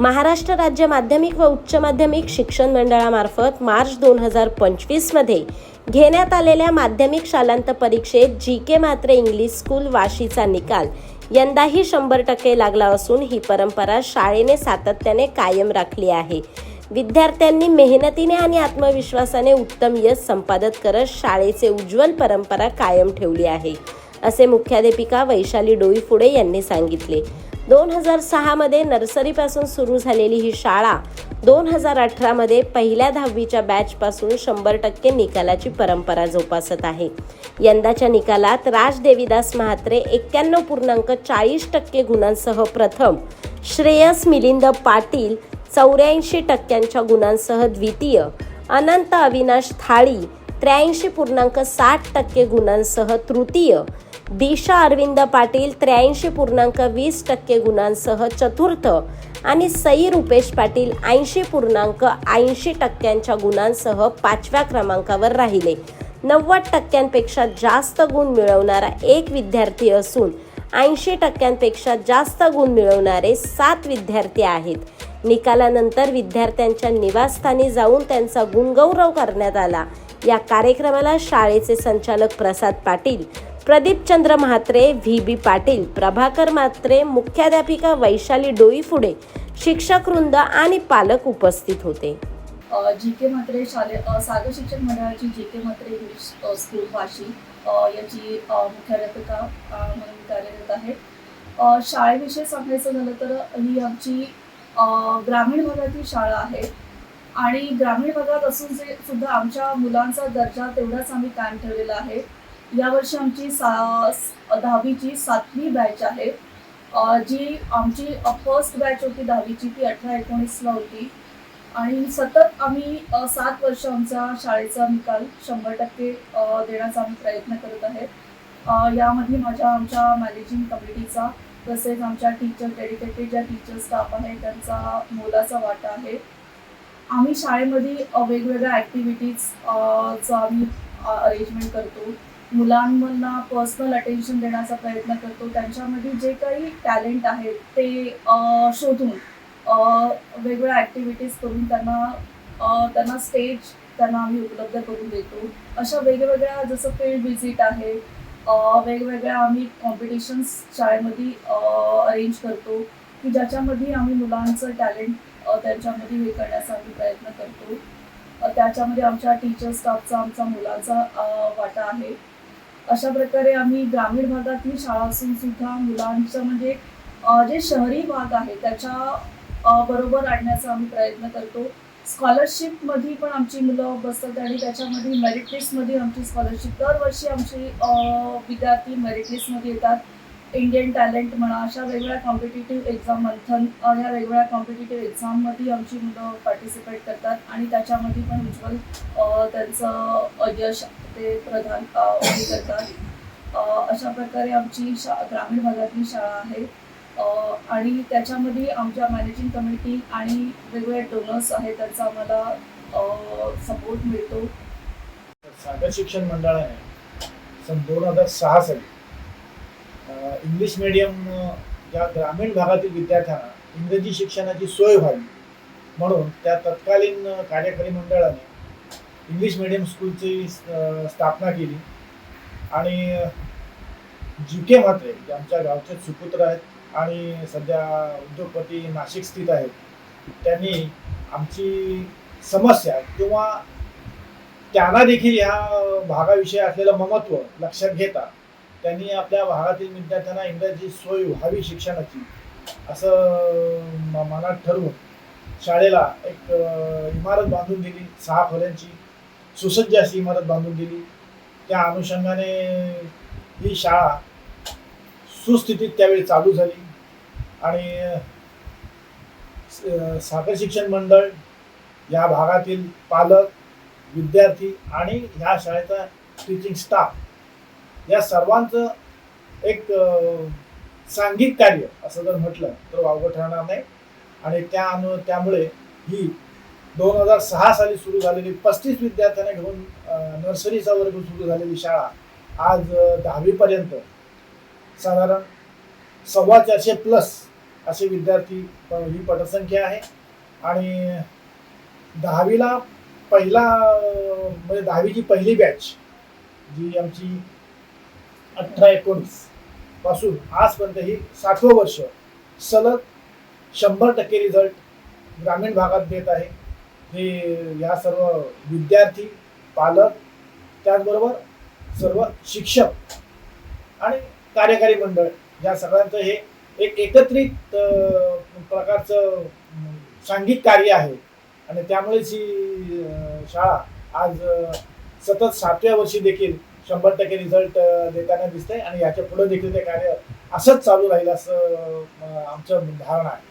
महाराष्ट्र राज्य माध्यमिक व उच्च माध्यमिक शिक्षण मंडळामार्फत मार्च दोन हजार पंचवीसमध्ये घेण्यात आलेल्या माध्यमिक शालांत परीक्षेत जी के मात्रे इंग्लिश स्कूल वाशीचा निकाल यंदाही शंभर टक्के लागला असून ही परंपरा शाळेने सातत्याने कायम राखली आहे. विद्यार्थ्यांनी मेहनतीने आणि आत्मविश्वासाने उत्तम यश संपादत करत शाळेचे उज्ज्वल परंपरा कायम ठेवली आहे असे मुख्याध्यापिका वैशाली डोईफुडे यांनी सांगितले. दोन हजार सहामध्ये नर्सरीपासून सुरू झालेली ही शाळा दोन हजार अठरामध्ये पहिल्या दहावीच्या बॅचपासून शंभर टक्के निकालाची परंपरा जोपासत आहे. यंदाच्या निकालात राज देवीदास म्हात्रे एक्क्याण्णव पूर्णांक चाळीस टक्के गुणांसह प्रथम श्रेयस मिलिंद पाटील चौऱ्याऐंशी टक्क्यांच्या गुणांसह द्वितीय अनंत अविनाश थाळी त्र्याऐंशी पूर्णांक साठ टक्के गुणांसह तृतीय दिशा अरविंद पाटील त्र्याऐंशी पूर्णांक वीस टक्के गुणांसह चतुर्थ आणि सई रुपेश पाटील ऐंशी पूर्णांक ऐंशी टक्क्यांच्या गुणांसह पाचव्या क्रमांकावर राहिले. नव्वद टक्क्यांपेक्षा जास्त गुण मिळवणारा एक विद्यार्थी असून ऐंशी टक्क्यांपेक्षा जास्त गुण मिळवणारे सात विद्यार्थी आहेत. निकालानंतर विद्यार्थ्यांच्या निवासस्थानी जाऊन त्यांचा गुणगौरव करण्यात आला. या कार्यक्रमाला शाळेचे संचालक प्रसाद पाटील प्रदीपचंद्र म्हात्रे व्ही बी पाटील प्रभाकर म्हात्रे मुख्याध्यापिका वैशाली डोईफुडे शिक्षक वृंद आणि पालक उपस्थित होते. जी के म्हात्रे शाले सागर शिक्षण मंडळाची G K Mhatre English school Vashi याची मुख्याध्यापिका म्हणून कार्यरत आहे शाळेविषयी सांगायचं झालं तर ही आमची ग्रामीण भागातील शाळा आहे. आणि ग्रामीण भागात असून जे सुद्धा आमच्या मुलांचा दर्जा तेवढाच आम्ही कायम ठेवलेला आहे. यावर्षी आमची सा दहावीची सातवी बॅच आहे. जी आमची फर्स्ट बॅच होती दहावीची ती अठरा एकोणीसला होती. आणि सतत आम्ही सात वर्ष आमचा शाळेचा निकाल शंभर टक्के देण्याचा आम्ही प्रयत्न करत आहे. यामध्ये माझ्या आमच्या मॅनेजिंग कमिटीचा तसेच आमच्या टीचर डेडिकेटेड ज्या टीचर स्टाफ आहे त्यांचा मोलाचा वाटा आहे. आम्ही शाळेमध्ये वेगवेगळ्या ॲक्टिव्हिटीज चा आम्ही अरेंजमेंट करतो. मुलांना पर्सनल अटेन्शन देण्याचा प्रयत्न करतो. त्यांच्यामध्ये जे काही टॅलेंट आहेत ते शोधून वेगवेगळ्या ॲक्टिव्हिटीज करून त्यांना त्यांना स्टेज त्यांना आम्ही उपलब्ध करून देतो. अशा वेगवेगळ्या जसं फील्ड व्हिजिट आहे वेगवेगळ्या आम्ही कॉम्पिटिशन्स शाळेमध्ये अरेंज करतो की ज्याच्यामध्ये आम्ही मुलांचं टॅलेंट त्यांच्यामध्ये हे करण्याचा आम्ही प्रयत्न करतो. त्याच्यामध्ये आमच्या टीचर स्टाफचा आमचा मुलांचा वाटा आहे. अशा प्रकारे आम्ही ग्रामीण भागातली शाळा असून सुद्धा मुलांचं म्हणजे जे शहरी भाग आहे त्याच्या बरोबर आणण्याचा आम्ही प्रयत्न करतो. स्कॉलरशिपमध्ये पण आमची मुलं बसतात आणि त्याच्यामध्ये मेरिट लिस्टमध्ये आमची स्कॉलरशिप. दरवर्षी आमची विद्यार्थी मेरिट लिस्टमध्ये येतात. इंडियन टॅलेंट म्हणा अशा वेगवेगळ्या कॉम्पिटेटिव्ह एक्झाम मंथन अ, ह्या वेगवेगळ्या कॉम्पिटेटिव्ह एक्झाममध्ये आमची मुलं पार्टिसिपेट करतात. आणि त्याच्यामध्ये पण उज्ज्वल त्यांचं यश ते प्रधान करतात. अशा प्रकारे आमची शा ग्रामीण भागातली शाळा आहे. आणि त्याच्यामध्ये आमच्या मॅनेजिंग कमिटी आणि वेगवेगळे डोनर्स आहेत त्यांचा आम्हाला सपोर्ट मिळतो. सागर शिक्षण मंडळाने सन दोन हजार सहा साली इंग्लिश मीडियम ज्या ग्रामीण भागातील विद्यार्थ्यांना इंग्रजी शिक्षणाची सोय व्हावी म्हणून त्या तत्कालीन कार्यकारी मंडळाने इंग्लिश मिडियम स्कूलची स्थापना केली. आणि जी के म्हात्रे जे आमच्या गावचे सुपुत्र आहेत आणि सध्या उद्योगपती नाशिक स्थित आहेत त्यांनी आमची समस्या किंवा त्यांना देखील ह्या भागाविषयी असलेलं ममत्व लक्षात घेता त्यांनी आपल्या भागातील विद्यार्थ्यांना इंग्रजी सोय व्हावी शिक्षणाची असं मनात ठरवून शाळेला एक इमारत बांधून दिली सहा खोल्यांची. सुसज्ज अशी इमारत बांधून दिली. त्या अनुषंगाने ही शाळा सुस्थितीत त्यावेळी चालू झाली. आणि साखर शिक्षण मंडळ या भागातील पालक विद्यार्थी आणि ह्या शाळेचा टीचिंग स्टाफ या सर्वांचं एक सांघिक कार्य असं जर म्हटलं तर वावगं ठरणार नाही. आणि त्या अनु त्यामुळे ही दोन हजार सहा साली सुरू झालेली पस्तीस विद्यार्थ्यांना घेऊन नर्सरीचा वर्ग सुरू झालेली शाळा आज दहावीपर्यंत. साधारण सव्वा चारशे प्लस असे विद्यार्थी प- ही पटसंख्या आहे. आणि दहावीला पहिला म्हणजे दहावीची पहिली बॅच जी आमची अठरा एकोणीसपासून आजपर्यंत ही सातवं वर्ष सलग शंभर टक्के रिझल्ट ग्रामीण भागात देत आहे. हे या सर्व विद्यार्थी पालक त्याचबरोबर सर्व शिक्षक आणि कार्यकारी मंडळ या सगळ्यांचं हे एक एकत्रित प्रकारचं सांघिक कार्य आहे. आणि त्यामुळेच ही शाळा आज सतत सातव्या वर्षी देखील शंभर टक्के रिझल्ट देताना दिसतंय आणि याच्यापुढे देखील ते कार्य असंच चालू राहील असं आमचं धारणा आहे.